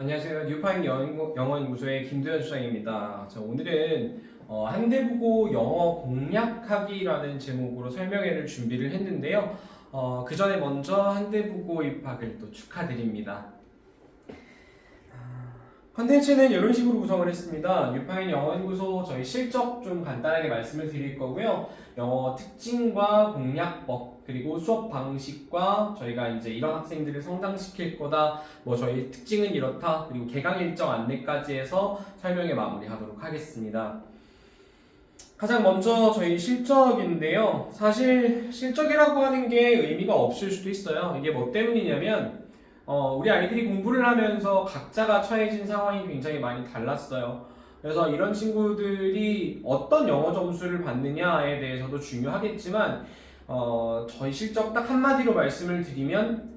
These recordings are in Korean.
안녕하세요. 뉴파인 영어- 영어연구소의 김도현 수장입니다. 자, 오늘은 어, 한대국어 영어 공략하기라는 제목으로 설명회를 준비를 했는데요. 어, 그 전에 먼저 한대국어 입학을 또 축하드립니다. 컨텐츠는 이런 식으로 구성을 했습니다. 뉴파인 영어 연구소 저희 실적 좀 간단하게 말씀을 드릴 거고요. 영어 특징과 공략법 그리고 수업 방식과 저희가 이제 이런 학생들을 성장시킬 거다. 뭐 저희 특징은 이렇다. 그리고 개강 일정 안내까지 해서 설명에 마무리하도록 하겠습니다. 가장 먼저 저희 실적인데요. 사실 실적이라고 하는 게 의미가 없을 수도 있어요. 이게 뭐 때문이냐면 어, 우리 아이들이 공부를 하면서 각자가 처해진 상황이 굉장히 많이 달랐어요. 그래서 이런 친구들이 어떤 영어 점수를 받느냐에 대해서도 중요하겠지만 어, 저희 실적 딱 한마디로 말씀을 드리면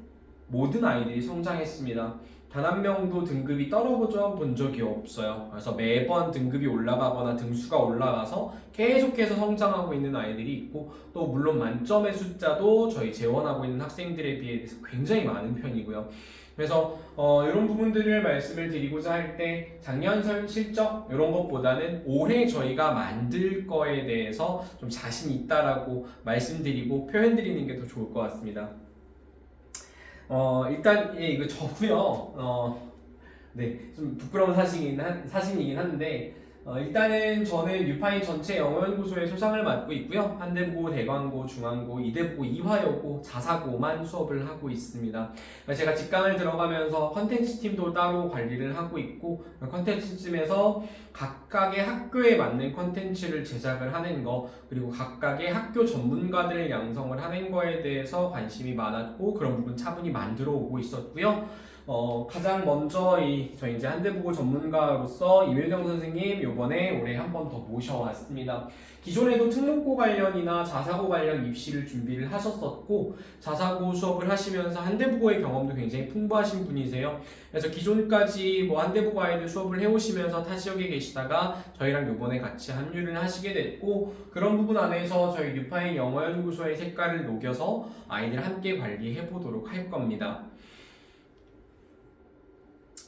모든 아이들이 성장했습니다. 단 한 명도 등급이 떨어져 본 적이 없어요. 그래서 매번 등급이 올라가거나 등수가 올라가서 계속해서 성장하고 있는 아이들이 있고 또 물론 만점의 숫자도 저희 재원하고 있는 학생들에 비해서 굉장히 많은 편이고요. 그래서 어, 이런 부분들을 말씀을 드리고자 할 때 작년 설 실적 이런 것보다는 올해 저희가 만들 거에 대해서 좀 자신 있다라고 말씀드리고 표현드리는 게 더 좋을 것 같습니다. 어 일단 예 이거 저고요. 어 네, 좀 부끄러운 사실이긴 한, 사실이긴 한데 어, 일단은 저는 유파인 전체 영어연구소의 소장을 맡고 있고요. 한대고, 대광고, 중앙고, 이대고, 이화여고, 자사고만 수업을 하고 있습니다. 제가 직강을 들어가면서 컨텐츠 팀도 따로 관리를 하고 있고 컨텐츠 팀에서 각각의 학교에 맞는 컨텐츠를 제작을 하는 거 그리고 각각의 학교 전문가들을 양성을 하는 거에 대해서 관심이 많았고 그런 부분 차분히 만들어 오고 있었고요. 어, 가장 먼저 이 저희 이제 한대보고 전문가로서 이밀정 선생님 요번에 올해 한 번 더 모셔왔습니다. 기존에도 특목고 관련이나 자사고 관련 입시를 준비를 하셨었고 자사고 수업을 하시면서 한대보고의 경험도 굉장히 풍부하신 분이세요. 그래서 기존까지 뭐 한대보고 아이들 수업을 해오시면서 타 지역에 계시다가 저희랑 요번에 같이 합류를 하시게 됐고 그런 부분 안에서 저희 뉴파인 영어연구소의 색깔을 녹여서 아이들 함께 관리해 보도록 할 겁니다.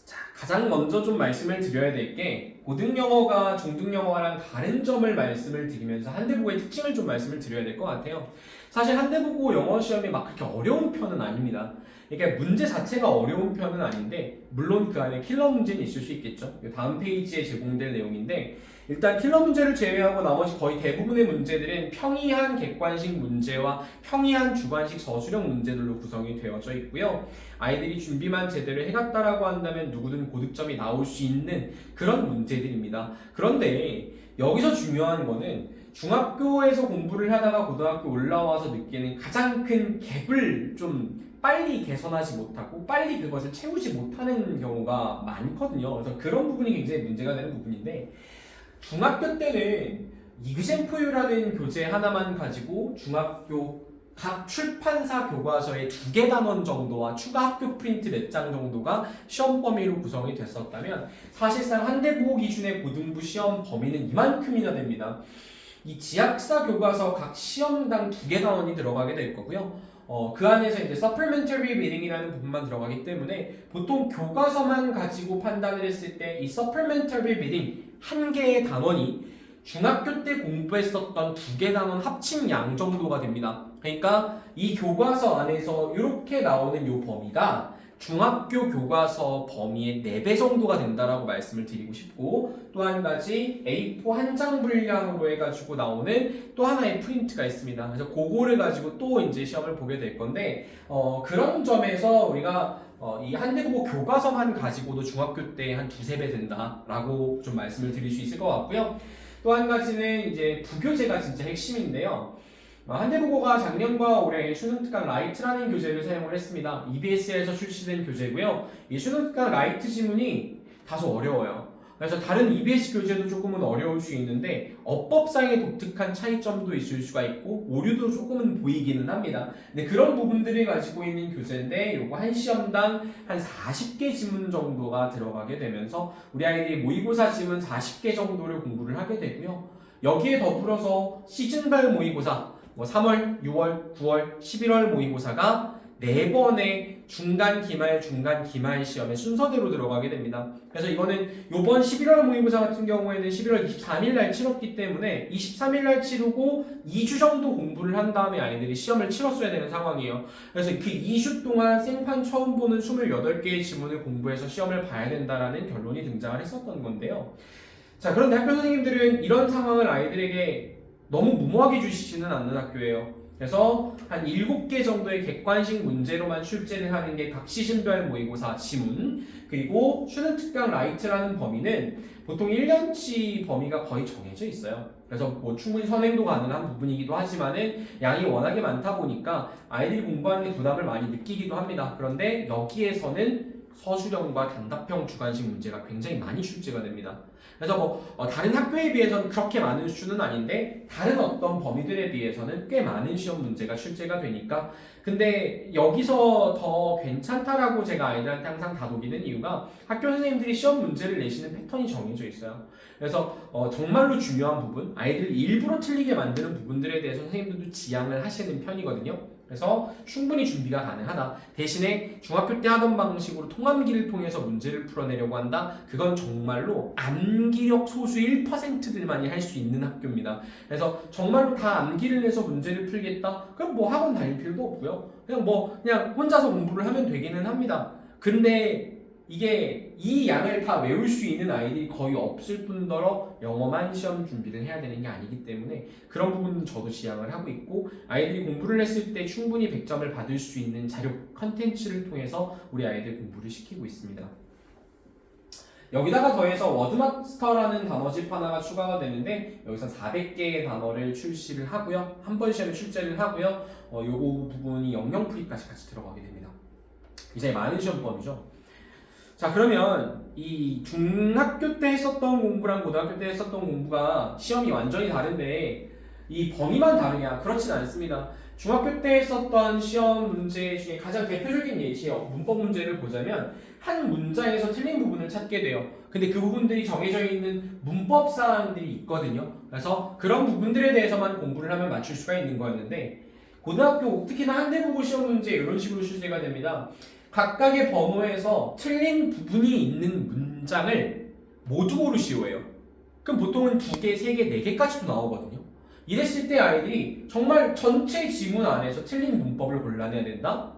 자, 가장 먼저 좀 말씀을 드려야 될 게 고등 영어가 중등 영어랑 다른 점을 말씀을 드리면서 한대보고의 특징을 좀 말씀을 드려야 될 것 같아요. 사실 한대보고 영어 시험이 막 그렇게 어려운 편은 아닙니다. 이게 문제 자체가 어려운 편은 아닌데 물론 그 안에 킬러 문제는 있을 수 있겠죠. 다음 페이지에 제공될 내용인데 일단 킬러 문제를 제외하고 나머지 거의 대부분의 문제들은 평이한 객관식 문제와 평이한 주관식 서술형 문제들로 구성이 되어져 있고요. 아이들이 준비만 제대로 해갔다라고 한다면 누구든 고득점이 나올 수 있는 그런 문제들입니다. 그런데 여기서 중요한 거는 중학교에서 공부를 하다가 고등학교 올라와서 느끼는 가장 큰 갭을 좀 빨리 개선하지 못하고 빨리 그것을 채우지 못하는 경우가 많거든요. 그래서 그런 부분이 굉장히 문제가 되는 부분인데 중학교 때는 이그젠포유라는 교재 하나만 가지고 중학교 각 출판사 교과서의 두 개 단원 정도와 추가 학교 프린트 몇 장 정도가 시험 범위로 구성이 됐었다면 사실상 한대국어 기준의 고등부 시험 범위는 이만큼이나 됩니다. 이 지학사 교과서 각 시험당 두 개 단원이 들어가게 될 거고요. 어, 그 안에서 이제 supplementary reading이라는 부분만 들어가기 때문에 보통 교과서만 가지고 판단을 했을 때 이 supplementary reading 한 개의 단원이 중학교 때 공부했었던 두 개 단원 합친 양 정도가 됩니다. 그러니까 이 교과서 안에서 이렇게 나오는 이 범위가 중학교 교과서 범위의 4배 정도가 된다라고 말씀을 드리고 싶고 또 한 가지 A4 한 장 분량으로 해가지고 나오는 또 하나의 프린트가 있습니다. 그래서 그거를 가지고 또 이제 시험을 보게 될 건데 어, 그런 점에서 우리가 어, 이 한대국어 교과서만 가지고도 중학교 때 한 두세 배 된다라고 좀 말씀을 드릴 수 있을 것 같고요. 또 한 가지는 이제 부교재가 진짜 핵심인데요. 어, 한대국어가 작년과 올해 수능특강 라이트라는 교재를 사용을 했습니다. EBS에서 출시된 교재고요. 이 수능특강 라이트 지문이 다소 어려워요. 그래서 다른 EBS 교재도 조금은 어려울 수 있는데 어법상의 독특한 차이점도 있을 수가 있고 오류도 조금은 보이기는 합니다. 근데 그런 부분들을 가지고 있는 교재인데 요거 한 시험당 한 40개 지문 정도가 들어가게 되면서 우리 아이들이 모의고사 지문 40개 정도를 공부를 하게 되고요. 여기에 더불어서 시즌별 모의고사 뭐 3월, 6월, 9월, 11월 모의고사가 네 번의 중간 기말 중간 기말 시험의 순서대로 들어가게 됩니다. 그래서 이거는 이번 11월 모의고사 같은 경우에는 11월 23일 날 치렀기 때문에 23일 날 치르고 2주 정도 공부를 한 다음에 아이들이 시험을 치렀어야 되는 상황이에요. 그래서 그 2주 동안 생판 처음 보는 28개의 지문을 공부해서 시험을 봐야 된다라는 결론이 등장을 했었던 건데요. 자, 그런데 학교 선생님들은 이런 상황을 아이들에게 너무 무모하게 주시지는 않는 학교예요. 그래서 한 7개 정도의 객관식 문제로만 출제를 하는 게 각 시즌별 모의고사 지문 그리고 수능 특강 라이트라는 범위는 보통 1년치 범위가 거의 정해져 있어요. 그래서 뭐 충분히 선행도 가능한 부분이기도 하지만은 양이 워낙에 많다 보니까 아이들이 공부하는 데 부담을 많이 느끼기도 합니다. 그런데 여기에서는 서술형과 단답형 주관식 문제가 굉장히 많이 출제가 됩니다. 그래서 뭐 어, 다른 학교에 비해서는 그렇게 많은 수는 아닌데 다른 어떤 범위들에 비해서는 꽤 많은 시험 문제가 출제가 되니까 근데 여기서 더 괜찮다라고 제가 아이들한테 항상 다독이는 이유가 학교 선생님들이 시험 문제를 내시는 패턴이 정해져 있어요. 그래서 어, 정말로 중요한 부분, 아이들 일부러 틀리게 만드는 부분들에 대해서 선생님들도 지양을 하시는 편이거든요. 그래서 충분히 준비가 가능하다. 대신에 중학교 때 하던 방식으로 통암기를 통해서 문제를 풀어내려고 한다. 그건 정말로 암기력 소수 1%들만이 할 수 있는 학교입니다. 그래서 정말로 다 암기를 내서 문제를 풀겠다. 그럼 뭐 학원 다닐 필요도 없고요. 그냥 뭐 그냥 혼자서 공부를 하면 되기는 합니다. 근데 이게 이 양을 다 외울 수 있는 아이들이 거의 없을 뿐더러 영어만 시험 준비를 해야 되는 게 아니기 때문에 그런 부분은 저도 지향을 하고 있고 아이들이 공부를 했을 때 충분히 100점을 받을 수 있는 자료 컨텐츠를 통해서 우리 아이들 공부를 시키고 있습니다. 여기다가 더해서 워드마스터라는 단어집 하나가 추가가 되는데 여기서 400개의 단어를 출시를 하고요. 한 번 시험에 출제를 하고요. 어, 요거 부분이 영영 풀이까지 같이 들어가게 됩니다. 굉장히 많은 시험범이죠. 자 그러면 이 중학교 때 했었던 공부랑 고등학교 때 했었던 공부가 시험이 완전히 다른데 이 범위만 다르냐 그렇진 않습니다. 중학교 때 했었던 시험 문제 중에 가장 대표적인 예시요 문법 문제를 보자면 한 문장에서 틀린 부분을 찾게 돼요. 근데 그 부분들이 정해져 있는 문법 사항들이 있거든요. 그래서 그런 부분들에 대해서만 공부를 하면 맞출 수가 있는 거였는데 고등학교 특히나 한대국어 시험 문제 이런 식으로 출제가 됩니다. 각각의 번호에서 틀린 부분이 있는 문장을 모두 고르시오예요. 그럼 보통은 두 개, 세 개, 네 개까지도 나오거든요. 이랬을 때 아이들이 정말 전체 지문 안에서 틀린 문법을 골라내야 된다?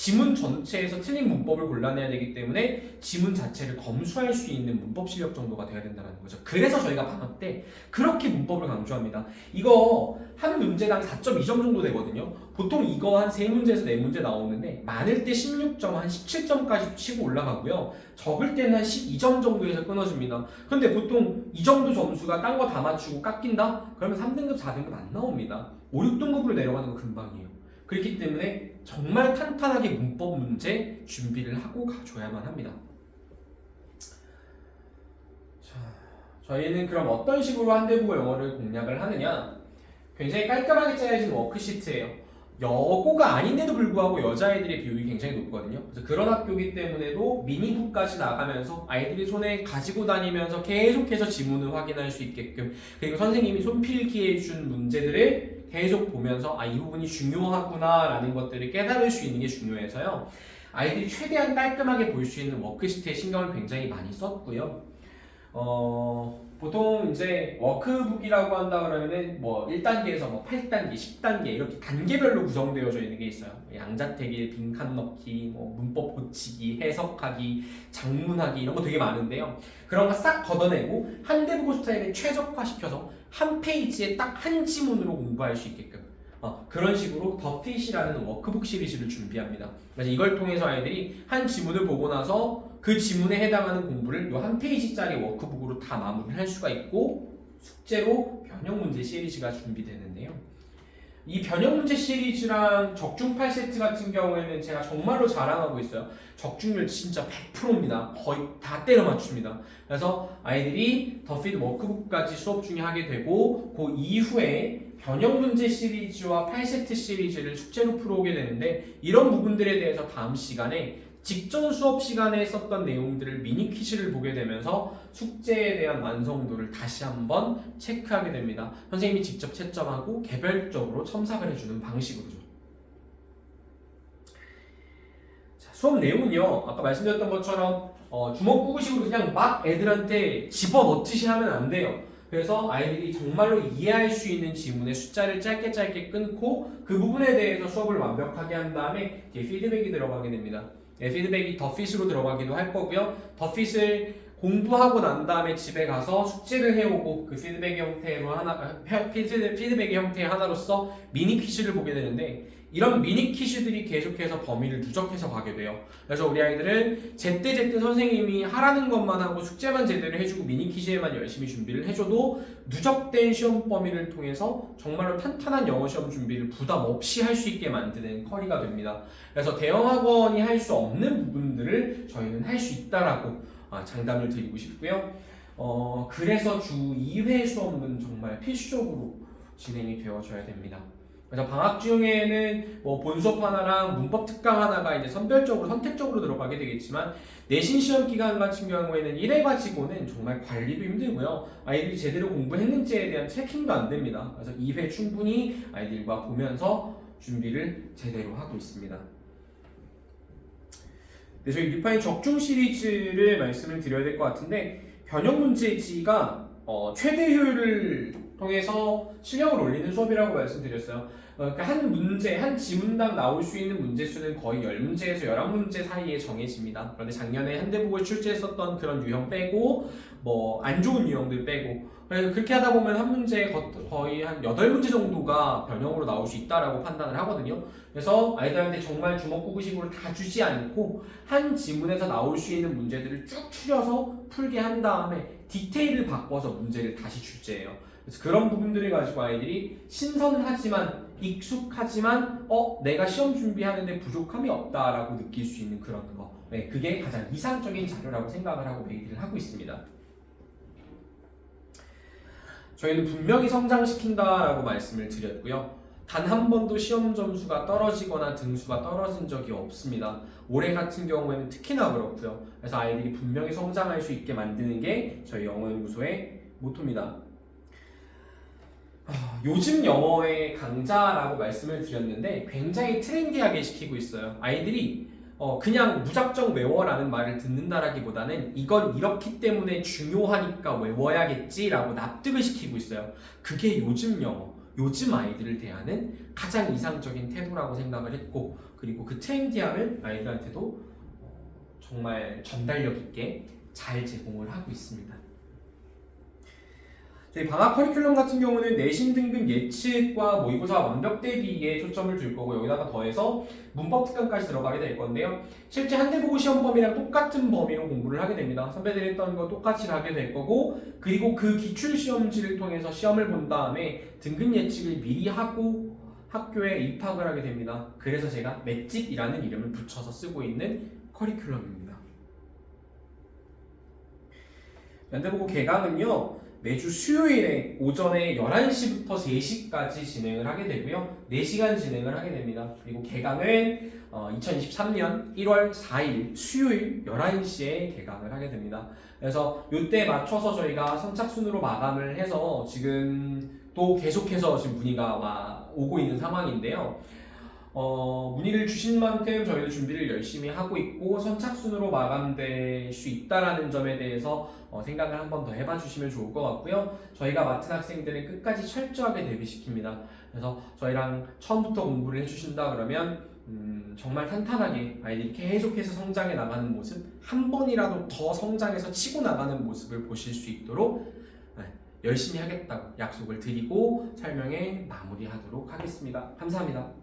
지문 전체에서 틀린 문법을 골라내야 되기 때문에 지문 자체를 검수할 수 있는 문법 실력 정도가 돼야 된다는 거죠. 그래서 저희가 방학 때 그렇게 문법을 강조합니다. 이거 한 문제당 4.2점 정도 되거든요. 보통 이거 한세 문제에서 네 문제 나오는데 많을 때 16점, 한 17점까지 치고 올라가고요. 적을 때는 한 12점 정도에서 끊어집니다. 근데 보통 이 정도 점수가 딴 거 다 맞추고 깎인다? 그러면 3등급, 4등급 안 나옵니다. 5, 6등급으로 내려가는 거 금방이에요. 그렇기 때문에 정말 탄탄하게 문법 문제 준비를 하고 가줘야만 합니다. 자, 저희는 그럼 어떤 식으로 한대국어 영어를 공략을 하느냐? 굉장히 깔끔하게 짜여진 워크시트예요. 여고가 아닌데도 불구하고 여자아이들의 비율이 굉장히 높거든요. 그래서 그런 학교이기 때문에도 미니북까지 나가면서 아이들이 손에 가지고 다니면서 계속해서 지문을 확인할 수 있게끔 그리고 선생님이 손필기해 준 문제들을 계속 보면서 아 이 부분이 중요하구나라는 것들을 깨달을 수 있는 게 중요해서요. 아이들이 최대한 깔끔하게 볼 수 있는 워크시트에 신경을 굉장히 많이 썼고요. 어, 보통 이제 워크북이라고 한다 그러면은 뭐 1단계에서 뭐 8단계, 10단계 이렇게 단계별로 구성되어져 있는 게 있어요. 양자택일, 빈칸 넣기, 뭐 문법 고치기, 해석하기, 장문하기 이런 거 되게 많은데요. 그런 거 싹 걷어내고 한대국어 스타일에 최적화시켜서 한 페이지에 딱 한 지문으로 공부할 수 있게끔 어, 그런 식으로 더핏이라는 워크북 시리즈를 준비합니다. 그래서 이걸 통해서 아이들이 한 지문을 보고 나서 그 지문에 해당하는 공부를 이 한 페이지짜리 워크북으로 다 마무리할 수가 있고 숙제로 변형 문제 시리즈가 준비되는데요. 이 변형 문제 시리즈랑 적중 8세트 같은 경우에는 제가 정말로 자랑하고 있어요. 적중률 진짜 100%입니다. 거의 다 때려 맞춥니다. 그래서 아이들이 더핏 워크북까지 수업 중에 하게 되고 그 이후에 변형 문제 시리즈와 8세트 시리즈를 숙제로 풀어오게 되는데 이런 부분들에 대해서 다음 시간에 직전 수업 시간에 썼던 내용들을 미니 퀴즈를 보게 되면서 숙제에 대한 완성도를 다시 한번 체크하게 됩니다. 선생님이 직접 채점하고 개별적으로 첨삭을 해주는 방식으로죠. 수업 내용은요 아까 말씀드렸던 것처럼 어, 주먹 구구식으로 그냥 막 애들한테 집어넣듯이 하면 안 돼요. 그래서 아이들이 정말로 이해할 수 있는 지문의 숫자를 짧게 짧게 끊고 그 부분에 대해서 수업을 완벽하게 한 다음에 이제 피드백이 들어가게 됩니다. 네, 피드백이 더핏으로 들어가기도 할 거고요. 더핏을 공부하고 난 다음에 집에 가서 숙제를 해오고 그 피드백 형태로 하나 아, 피드, 피드백의 형태의 하나로서 미니 퀴즈를 보게 되는데 이런 미니 퀴즈들이 계속해서 범위를 누적해서 가게 돼요. 그래서 우리 아이들은 제때제때 선생님이 하라는 것만 하고 숙제만 제대로 해주고 미니 퀴즈에만 열심히 준비를 해줘도 누적된 시험 범위를 통해서 정말로 탄탄한 영어 시험 준비를 부담 없이 할 수 있게 만드는 커리가 됩니다. 그래서 대형 학원이 할 수 없는 부분들을 저희는 할 수 있다라고 아, 장담을 드리고 싶고요. 어, 그래서 주 2회 수업은 정말 필수적으로 진행이 되어줘야 됩니다. 그래서 방학 중에는 뭐 본수업 하나랑 문법 특강 하나가 이제 선별적으로 선택적으로 들어가게 되겠지만 내신 시험 기간 같은 경우에는 1회 가지고는 정말 관리도 힘들고요. 아이들이 제대로 공부했는지에 대한 체킹도 안 됩니다. 그래서 2회 충분히 아이들과 보면서 준비를 제대로 하고 있습니다. 네, 저희 뉴파인 적중 시리즈를 말씀을 드려야 될 것 같은데 변형 문제지가 어, 최대 효율을 통해서 실력을 올리는 수업이라고 말씀드렸어요. 어, 그러니까 한 문제, 한 지문당 나올 수 있는 문제 수는 거의 10문제에서 11문제 사이에 정해집니다. 그런데 작년에 현대복을 출제했었던 그런 유형 빼고 뭐 안 좋은 유형들 빼고 그렇게 하다 보면 한 문제에 거- 거의 한 8문제 정도가 변형으로 나올 수 있다라고 판단을 하거든요. 그래서 아이들한테 정말 주먹구구식으로 다 주지 않고 한 지문에서 나올 수 있는 문제들을 쭉 추려서 풀게 한 다음에 디테일을 바꿔서 문제를 다시 출제해요. 그래서 그런 부분들을 가지고 아이들이 신선하지만 익숙하지만 어 내가 시험 준비하는데 부족함이 없다라고 느낄 수 있는 그런 거. 네, 그게 가장 이상적인 자료라고 생각을 하고 메이드를 하고 있습니다. 저희는 분명히 성장시킨다라고 말씀을 드렸고요. 단 한 번도 시험 점수가 떨어지거나 등수가 떨어진 적이 없습니다. 올해 같은 경우에는 특히나 그렇고요. 그래서 아이들이 분명히 성장할 수 있게 만드는 게 저희 영어연구소의 모토입니다. 아, 요즘 영어의 강자라고 말씀을 드렸는데 굉장히 트렌디하게 시키고 있어요. 아이들이 어, 그냥 무작정 외워라는 말을 듣는다라기보다는 이건 이렇기 때문에 중요하니까 외워야겠지라고 납득을 시키고 있어요. 그게 요즘 영어, 요즘 아이들을 대하는 가장 이상적인 태도라고 생각을 했고 그리고 그 트렌디함을 아이들한테도 어, 정말 전달력 있게 잘 제공을 하고 있습니다. 저희 방학 커리큘럼 같은 경우는 내신 등급 예측과 모의고사 완벽 대비에 초점을 줄 거고 여기다가 더해서 문법 특강까지 들어가게 될 건데요. 실제 한대보고 시험 범위랑 똑같은 범위로 공부를 하게 됩니다. 선배들이 했던 거 똑같이 하게 될 거고 그리고 그 기출 시험지를 통해서 시험을 본 다음에 등급 예측을 미리 하고 학교에 입학을 하게 됩니다. 그래서 제가 맷집이라는 이름을 붙여서 쓰고 있는 커리큘럼입니다. 연대보고 개강은요. 매주 수요일에 오전에 11시부터 3시까지 진행을 하게 되고요. 4시간 진행을 하게 됩니다. 그리고 개강은 어, 2023년 1월 4일 수요일 11시에 개강을 하게 됩니다. 그래서 이때 맞춰서 저희가 선착순으로 마감을 해서 지금 또 계속해서 지금 문의가 와, 오고 있는 상황인데요. 어, 문의를 주신 만큼 저희도 준비를 열심히 하고 있고 선착순으로 마감될 수 있다라는 점에 대해서 어, 생각을 한 번 더 해봐 주시면 좋을 것 같고요. 저희가 맡은 학생들은 끝까지 철저하게 대비시킵니다. 그래서 저희랑 처음부터 공부를 해주신다 그러면 음, 정말 탄탄하게 아이들이 계속해서 성장해 나가는 모습 한 번이라도 더 성장해서 치고 나가는 모습을 보실 수 있도록 네, 열심히 하겠다고 약속을 드리고 설명에 마무리하도록 하겠습니다. 감사합니다.